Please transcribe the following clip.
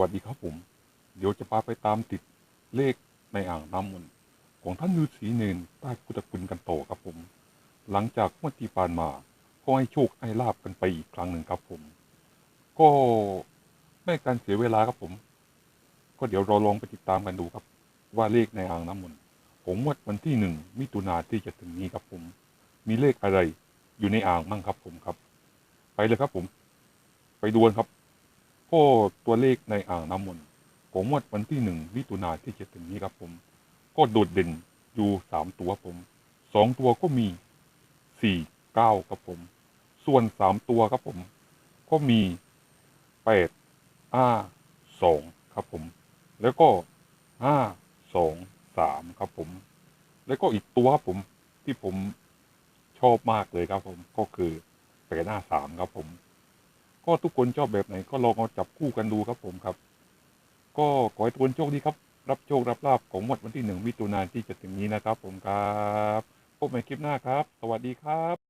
วัสดีครับผม เดี๋ยวจะพาไปตามติดเลขในอ่างน้ำมนต์ของท่านฤาษีเนนใต้พุทธคุณกันต่อครับผม หลังจากเมื่อที่ผ่านมาก็ให้โชคให้ลาบกันไปอีกครั้งหนึ่งครับผม ก็ไม่การเสียเวลาครับผม ก็เดี๋ยวเราลองไปติดตามกันดูครับ ว่าเลขในอ่างน้ำมนต์ของงวดวันที่หนึ่งมิถุนาที่จะถึงนี้ครับผม มีเลขอะไรอยู่ในอ่างมั่งครับผมครับ ไปเลยครับผม ไปดูกันครับ ก็ตัวเลขในอ่างน้ำมนต์ของงวดวันที่หนึ่งมิถุนาที่จะถึงนี้ครับผม ก็โดดเด่นอยู่สามตัวครับผมสองตัวก็มีสี่เก้าครับผม ส่วนสามตัวครับผม ก็มีแปดห้าสองครับผม แล้วก็ห้าสองสามครับผม แล้วก็อีกตัวครับผมที่ผมชอบมากเลยครับผม ก็คือแปดห้าสามครับผม ก็ทุกคนชอบแบบไหน ก็ลองเอาจับคู่กันดูครับผมครับ ก็ขอให้ทุกคนโชคดีครับ รับโชครับลาบของงวดวันที่หนึ่งมิถุนายนที่จะถึงนี้นะครับผมครับพบใหม่คลิปหน้าครับ สวัสดีครับ